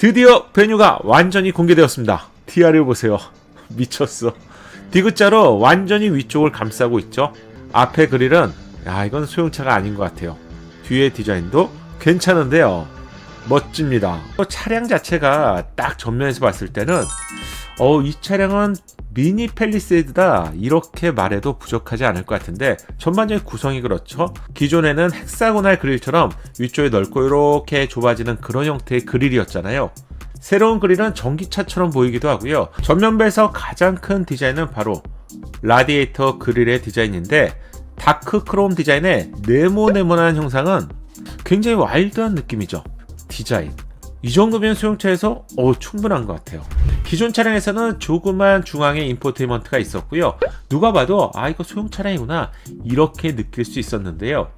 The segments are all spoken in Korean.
드디어 베뉴가 완전히 공개되었습니다. TR을 보세요. 미쳤어. 디귿자로 완전히 위쪽을 감싸고 있죠. 앞에 그릴은 야 이건 소형차가 아닌 것 같아요. 뒤에 디자인도 괜찮은데요. 멋집니다. 또 차량 자체가 딱 전면에서 봤을 때는 어, 이 차량은 미니 펠리세이드다 이렇게 말해도 부족하지 않을 것 같은데 전반적인 구성이 그렇죠. 기존에는 헥사고날 그릴처럼 위쪽이 넓고 이렇게 좁아지는 그런 형태의 그릴이었잖아요. 새로운 그릴은 전기차처럼 보이기도 하고요. 전면부에서 가장 큰 디자인은 바로 라디에이터 그릴의 디자인인데 다크 크롬 디자인의 네모네모난 형상은 굉장히 와일드한 느낌이죠. 디자인. 이 정도면 소형차에서 어, 충분한 것 같아요. 기존 차량에서는 조그만 중앙에 인포테인먼트가 있었고요. 누가 봐도 아 이거 소형 차량이구나 이렇게 느낄 수 있었는데요.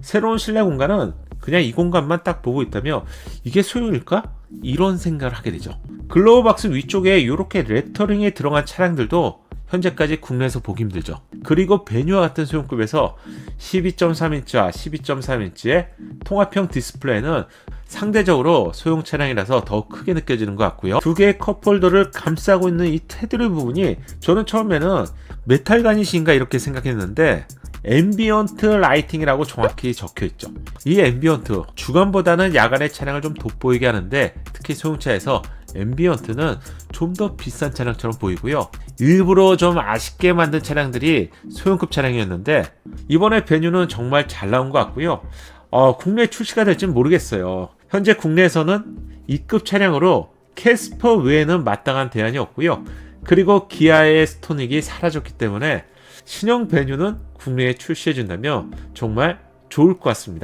새로운 실내 공간은 그냥 이 공간만 딱 보고 있다면 이게 소형일까? 이런 생각을 하게 되죠. 글로우 박스 위쪽에 이렇게 레터링이 들어간 차량들도 현재까지 국내에서 보기 힘들죠. 그리고 베뉴와 같은 소형급에서 12.3인치와 12.3인치의 통합형 디스플레이는 상대적으로 소형 차량이라서 더 크게 느껴지는 것 같고요. 두 개의 컵홀더를 감싸고 있는 이 테두리 부분이 저는 처음에는 메탈 가니신가 이렇게 생각했는데 앰비언트 라이팅이라고 정확히 적혀 있죠. 이 앰비언트 주간보다는 야간의 차량을 좀 돋보이게 하는데 특히 소형차에서 앰비언트는 좀 더 비싼 차량처럼 보이고요. 일부러 좀 아쉽게 만든 차량들이 소형급 차량이었는데 이번에 베뉴는 정말 잘 나온 것 같고요. 어, 국내 출시가 될지는 모르겠어요. 현재 국내에서는 이급 차량으로 캐스퍼 외에는 마땅한 대안이 없고요. 그리고 기아의 스토닉이 사라졌기 때문에 신형 베뉴는 국내에 출시해준다면 정말 좋을 것 같습니다.